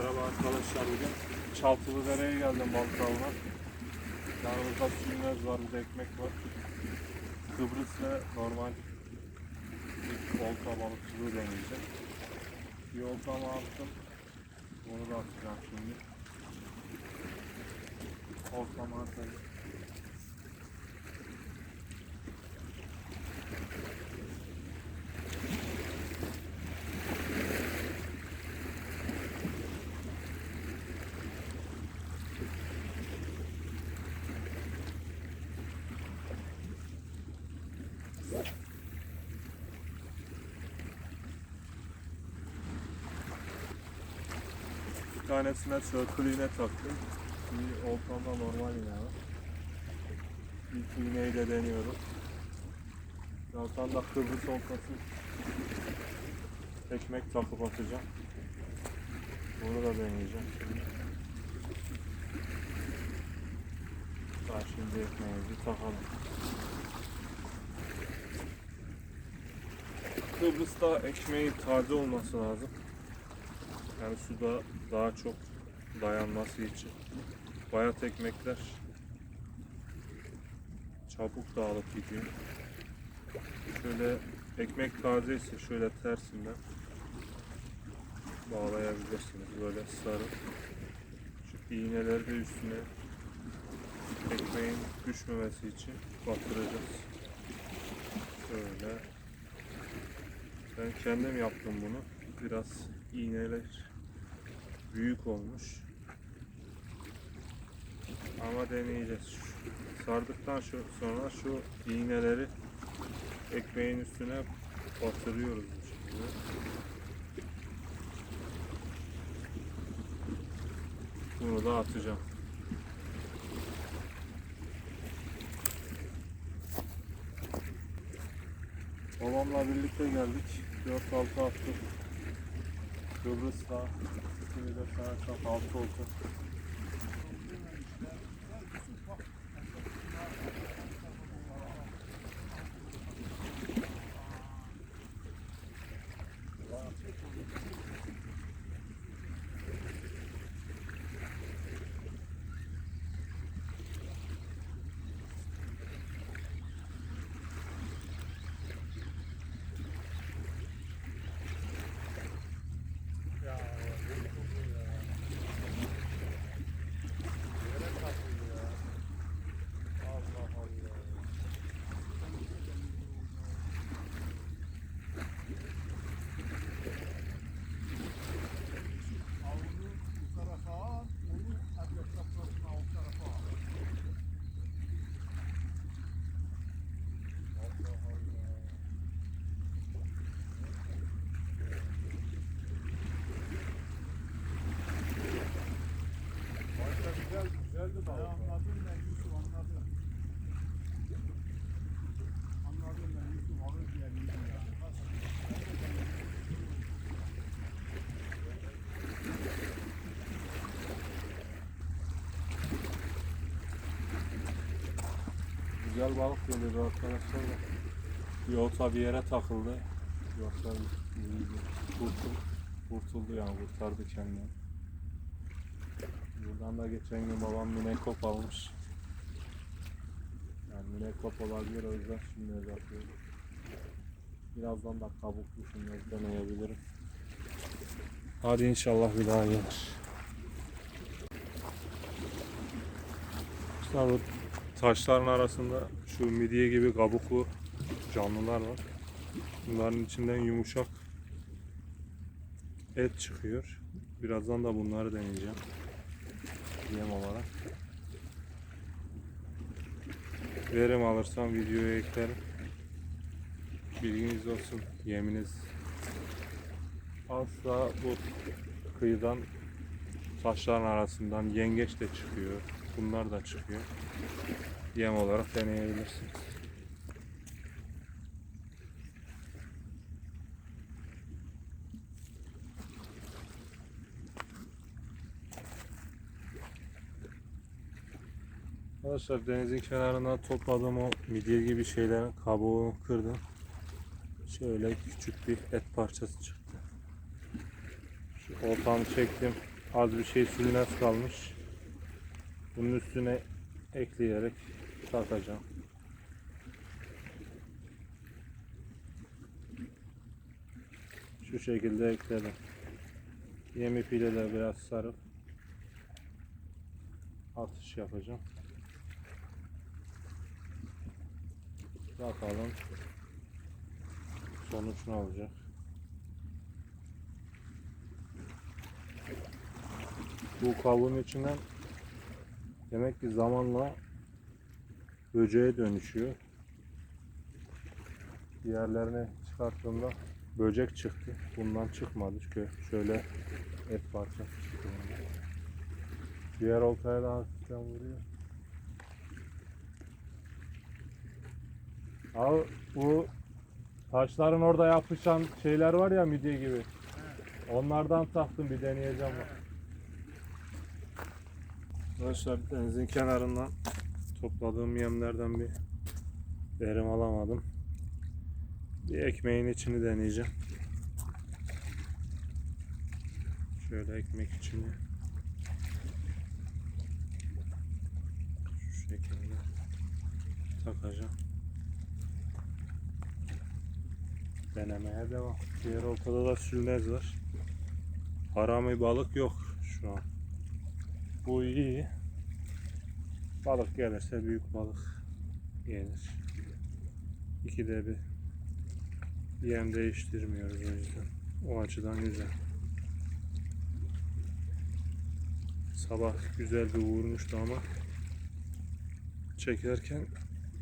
Merhaba arkadaşlar bugün Çaltılı Dere'ye geldim balık avına. Yanımızda sürmez var, bir de ekmek var. Kıbrıs ve normal bir olta balıkçılığı deneyeceğim. Bir oltamı attım. Onu da atacağım şimdi. Oltamı atayım. Tanesine iğne taktım. Bir oltamda normal iğne var. İlk iğneyi de deniyorum. Birazdan da Kıbrıs oltası ekmek takıp atacağım. Bunu da deneyeceğim şimdi. Daha şimdi ekmeğimizi takalım. Kıbrıs'ta ekmeğin taze olması lazım. Yani suda daha çok dayanması için. Bayat ekmekler çabuk dağılıp gidiyor. Şöyle ekmek taze ise şöyle tersinden bağlayabilirsiniz böyle sarı. Şu iğneleri de üstüne ekmeğin düşmemesi için batıracağız. Şöyle. Ben kendim yaptım bunu. Biraz iğneler büyük olmuş. Ama deneyeceğiz. Sardıktan sonra şu iğneleri ekmeğin üstüne batırıyoruz bu şekilde. Bunu da atacağım. Babamla birlikte geldik. 4-6 attık. Kıbrıs'ta şimdi de sanırsam Güzel balık geliyor arkadaşlar da. Olta bir yere takıldı. Yoksa. Kurtul, kurtuldu yani kurtardı kendini. Buradan da geçen gün babam minekop almış. Yani minekop olabilir o yüzden şimdi yapıyorum. Birazdan da kabuklu şimdi deneyebilirim. Hadi inşallah bir daha gelir. Bu taşların arasında şu midye gibi kabuklu canlılar var. Bunların içinden yumuşak et çıkıyor. Birazdan da bunları deneyeceğim. Yem olarak. Verim alırsam videoya eklerim. Bilginiz olsun. Yeminiz asla bu kıyıdan taşların arasından yengeç de çıkıyor. Bunlar da çıkıyor. Yem olarak deneyebilirsiniz. Arkadaşlar denizin kenarına topladığım o midye gibi şeylerin kabuğunu kırdım. Şöyle küçük bir et parçası çıktı. Şu oltamı çektim. az bir şey sülünes kalmış. Bunun üstüne ekleyerek takacağım. Şu şekilde ekledim. Yem ipiyle de biraz sarıp atış yapacağım. Bakalım sonuç ne olacak. Bu kabuğun içinden demek ki zamanla böceğe dönüşüyor. Diğerlerini çıkarttığımda böcek çıktı. Bundan çıkmadı çünkü şöyle et parçası çıktı. Diğer oltaya da hafiften vuruyor. Abi bu taşların orada yapışan şeyler var ya midye gibi. Onlardan taktım bir deneyeceğim bak. Arkadaşlar denizin kenarından topladığım yemlerden bir verim alamadım. Bir ekmeğin içini deneyeceğim. Şöyle ekmek içini şu şekilde takacağım. Denemeye devam. Diğer ortada da sülnez var. Harami balık yok şu an. Bu iyi. Balık gelirse büyük balık gelir. İkide bir yem değiştirmiyoruz o yüzden. O açıdan güzel. Sabah güzel bir vurmuştu ama çekerken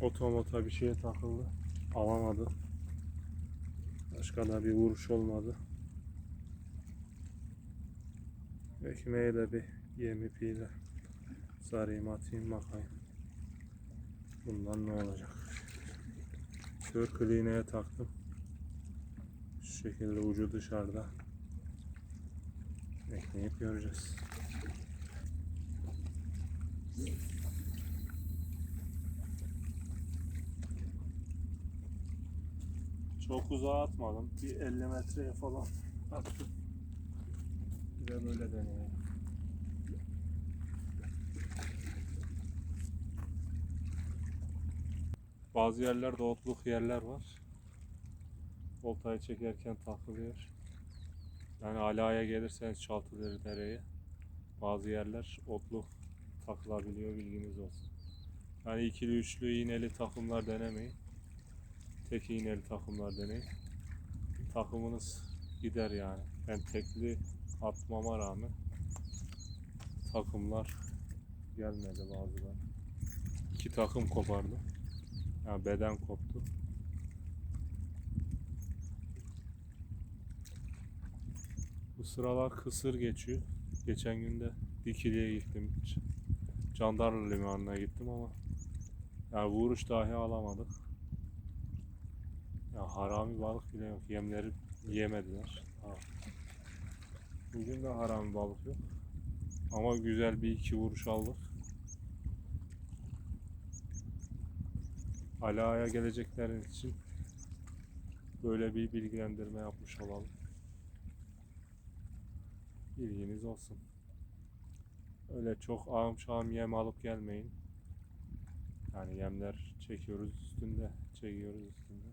otomota bir şeye takıldı. Alamadı. Başka da bir vuruş olmadı. Ekmeğe de bir yem ipiyle sarayım atayım bakayım. Bundan ne olacak? Kör kliğine taktım. Şu şekilde ucu dışarıda. Bekleyip göreceğiz. Çok uzağa atmadım. Bir 50 metreye falan attım. Bir de böyle deneyelim. Bazı yerlerde otluk yerler var. Oltayı çekerken takılıyor. Yani alaya gelirseniz Çaltıdere dereye bazı yerler otluk takılabiliyor bilginiz olsun. Yani ikili üçlü iğneli takımlar denemeyin. Tek iğneli takımlar deneyin. Takımınız gider yani. Ben tekli atmama rağmen takımlar gelmedi bazıları. İki takım kopardı. Yani beden koptu. Bu sıralar kısır geçiyor. Geçen günde Dikili'ye gittim. Candarlı limanına gittim ama yani vuruş dahi alamadık. Ya harami balık bile yok. Yemleri yemediler. Ha. Bugün de harami balık yok. Ama güzel bir iki vuruş aldık. Alaya geleceklerin için böyle bir bilgilendirme yapmış olalım. Bilginiz olsun. Öyle çok ağım şağım yem alıp gelmeyin. Yani yemler çekiyoruz üstünde, çekiyoruz üstünde.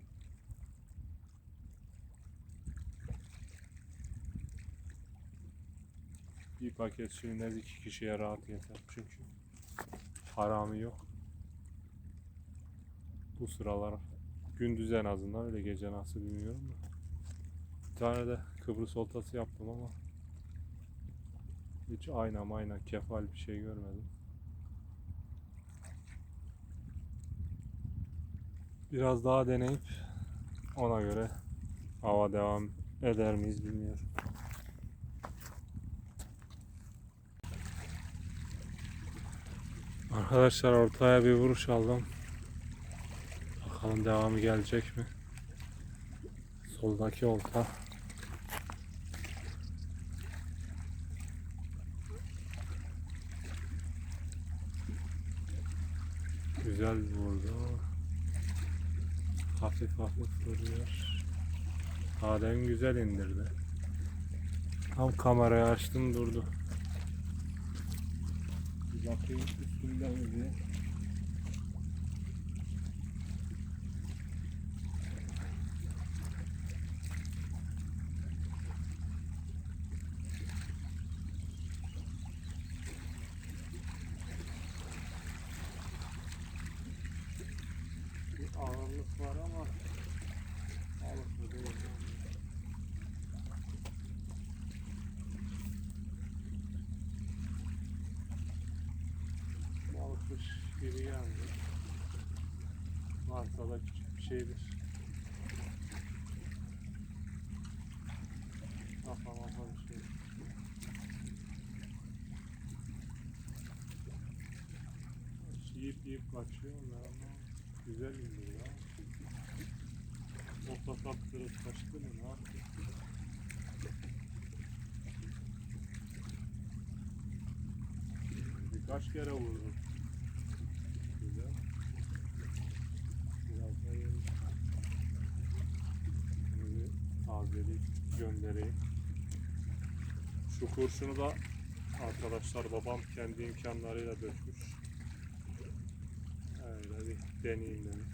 Bir paket suyunuz iki kişiye rahat yeter çünkü harami yok. Bu sıralar gündüz en azından öyle gece nasıl bilmiyorum da. Bir tane de Kıbrıs oltası yaptım ama hiç ayna mayna kefal bir şey görmedim. Biraz daha deneyip ona göre hava devam eder miyiz bilmiyorum. Arkadaşlar ortaya bir vuruş aldım. Bakalım devamı gelecek mi? Soldaki olta. Güzel vurdu. Hafif hafif vuruyor. Adem güzel indirdi. Tam kamerayı açtım durdu. Bakayım üstünde mi diye. Bir ağırlık var ama balıklı değil. Balıkmış gibi geldi. Varsa da küçük bir şeydir. Kafa mafa bir şey. Yiyip yiyip kaçıyor ama güzel indir ya. Orta kaptırıp kaçtı mı ne yaptı? Birkaç kere vurdum. Güzel. Biraz da yemiş. Bunu bir tazeleyip göndereyim. Şu kurşunu da arkadaşlar babam kendi imkanlarıyla dökmüş. Öyle bir deneyeyim dedim.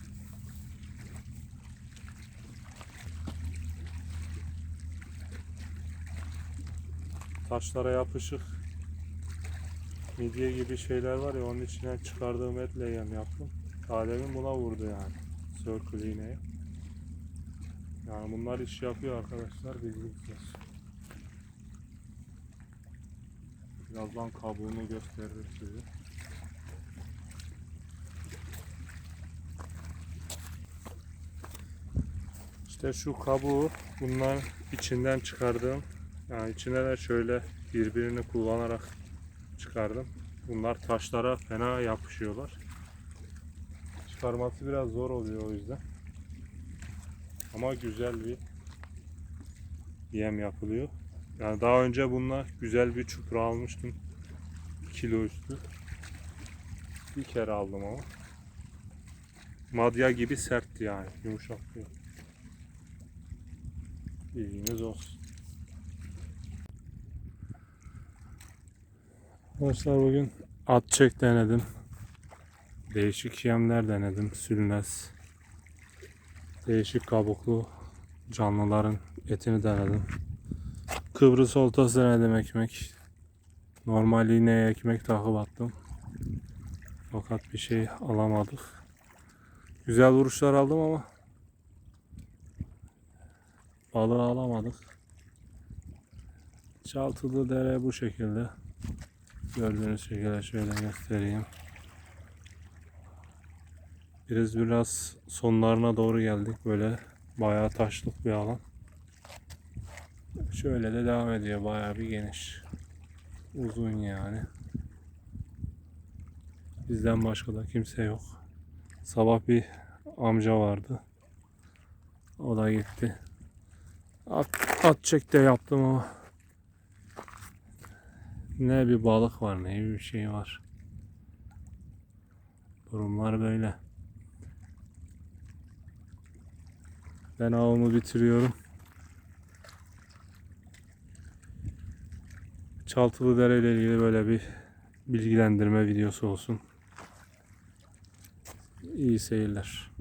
Taşlara yapışık midye gibi şeyler var ya onun içinden çıkardığım etle yem yaptım. Tademin buna vurdu yani. Circle iğneye. Yani bunlar iş yapıyor arkadaşlar bilginiz olsun. Birazdan kabuğunu gösteririm size. İşte şu kabuğu bunlar içinden çıkardığım yani içine de şöyle birbirini kullanarak çıkardım. Bunlar taşlara fena yapışıyorlar. Çıkarması biraz zor oluyor o yüzden. Ama güzel bir yem yapılıyor. Yani daha önce bununla güzel bir çupra almıştım. Kilo üstü. Bir kere aldım ama. Madya gibi sertti yani. Yumuşak değil. Bilginiz olsun. Arkadaşlar bugün at çek denedim. Değişik yemler denedim. Sülnez. Değişik kabuklu canlıların etini denedim. Kıbrıs oltası denedim ekmek. Normal iğneye ekmek takıp attım. Fakat bir şey alamadık. Güzel vuruşlar aldım ama balığı alamadık. Çaltılı dere bu şekilde. Gördüğünüz şekilde şöyle göstereyim. Biraz biraz sonlarına doğru geldik. Böyle bayağı taşlık bir alan. Şöyle de devam ediyor. Bayağı bir geniş. Uzun yani. Bizden başka da kimse yok. Sabah bir amca vardı. O da gitti. At, at çek de yaptım ama ne bir balık var ne bir şey var. Durumlar böyle. Ben avımı bitiriyorum. Çaltılı Dere ile ilgili böyle bir bilgilendirme videosu olsun. İyi seyirler.